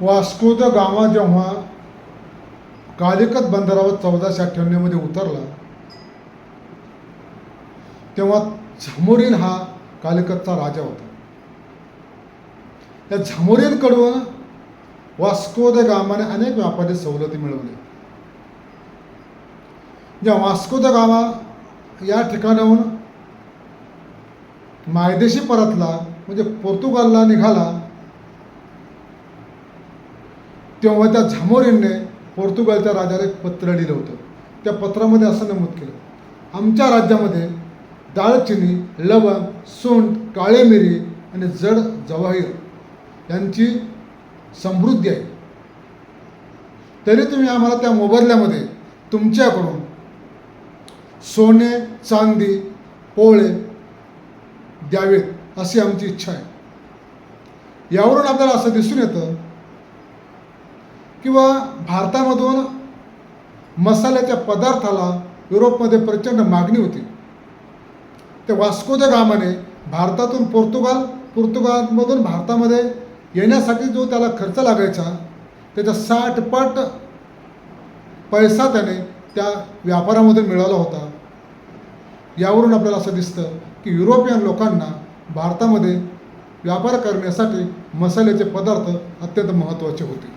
Vasco the gamma जेव्हा कालिकत बंदरावर चौदाशे अठ्ठ्याण्णवमध्ये उतरला तेव्हा झामोरीन हा कालिकतचा राजा होता. त्या झामोरीनकडून वास्को द गामाने अनेक व्यापारी सवलती मिळवल्या. ज्या वास्को द गामा या ठिकाणाहून मायदेशी परतला म्हणजे पोर्तुगालला निघाला तेव्हा त्या झामोरींने पोर्तुगालच्या राजाला एक पत्र लिहिलं होतं. त्या पत्रामध्ये असं नमूद केलं. आमच्या राज्यामध्ये दालचिनी लवंग सुंठ काळे मिरी आणि जड जवाहीर यांची समृद्धी आहे. तरी तुम्ही आम्हाला त्या मोबदल्यामध्ये तुमच्याकडून सोने चांदी पोळे द्यावेत अशी आमची इच्छा आहे. यावरून आपल्याला असं दिसून येतं किंवा भारतामधून मसाल्याच्या पदार्थाला युरोपमध्ये प्रचंड मागणी होती. त्या वास्को द गामाने भारतातून पोर्तुगाल पोर्तुगालमधून भारतामध्ये येण्यासाठी जो त्याला खर्च लागायचा त्याच्या साठपट पैसा त्याने त्या व्यापारामधून मिळाला होता. यावरून आपल्याला असं दिसतं की युरोपियन लोकांना भारतामध्ये व्यापार करण्यासाठी मसाल्याचे पदार्थ अत्यंत महत्त्वाचे होते.